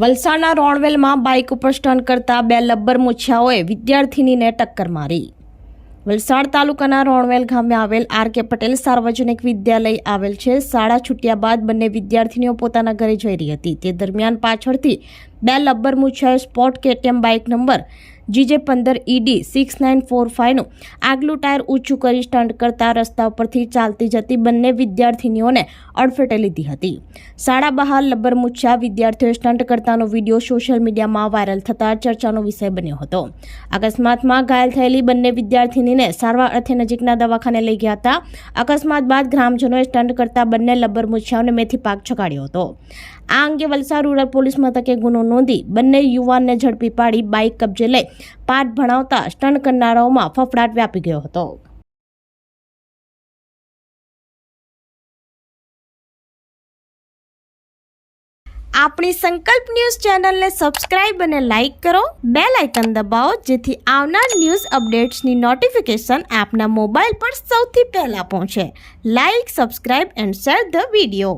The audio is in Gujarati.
વલસાડના રોણવેલમાં બાઇક ઉપર સ્ટન્ટ કરતા બે લબ્બર મૂછિયાઓએ વિદ્યાર્થિનીને ટક્કર મારી. વલસાડ તાલુકાના રોણવેલ ગામે આવેલ આર કે પટેલ સાર્વજનિક વિદ્યાલય આવેલ છે. શાળા છૂટ્યા બાદ બંને વિદ્યાર્થીનીઓ પોતાના ઘરે જઈ રહી હતી. તે દરમિયાન પાછળથી બે લબ્બર મુછિયાએ spot KTM bike number GJ પંદર ઈડી સિક્સ નાઇન ફોર ફાઇવનું આગલું ટાયર ઊંચું કરી સ્ટન્ટ કરતા રસ્તા ઉપરથી ચાલતી જતી બંને વિદ્યાર્થીનીઓને અડફેટે લીધી હતી. શાળા બહાર લબ્બર મુછિયા વિદ્યાર્થીઓએ સ્ટન્ટ કરતાનો વીડિયો સોશિયલ મીડિયામાં વાયરલ થતા ચર્ચાનો વિષય બન્યો હતો. અકસ્માતમાં ઘાયલ થયેલી બંને વિદ્યાર્થીનીને સારવાર અર્થે નજીકના દવાખાને લઈ ગયા હતા. અકસ્માત બાદ ગ્રામજનોએ સ્ટન્ટ કરતા બંને લબ્બર મુછિયાઓને મેથી પાક છકાડ્યો હતો. આ અંગે વલસાડ રૂરલ પોલીસ મથકે ગુનો નોંધી બંને યુવાનને ઝડપી પાડી બાઇક કબજે લઈ પાઠ ભણાવતા સ્ટન્ટ કરનારાઓમાં ફફડાટ વ્યાપી ગયો હતો. આપણી સંકલ્પ ન્યૂઝ ચેનલને સબસ્ક્રાઇબ અને લાઇક કરો. બે લાઇકન દબાવો જેથી આવનાર ન્યૂઝ અપડેટ્સની નોટિફિકેશન આપના મોબાઈલ પર સૌથી પહેલા પહોંચે. Like, subscribe and share the video.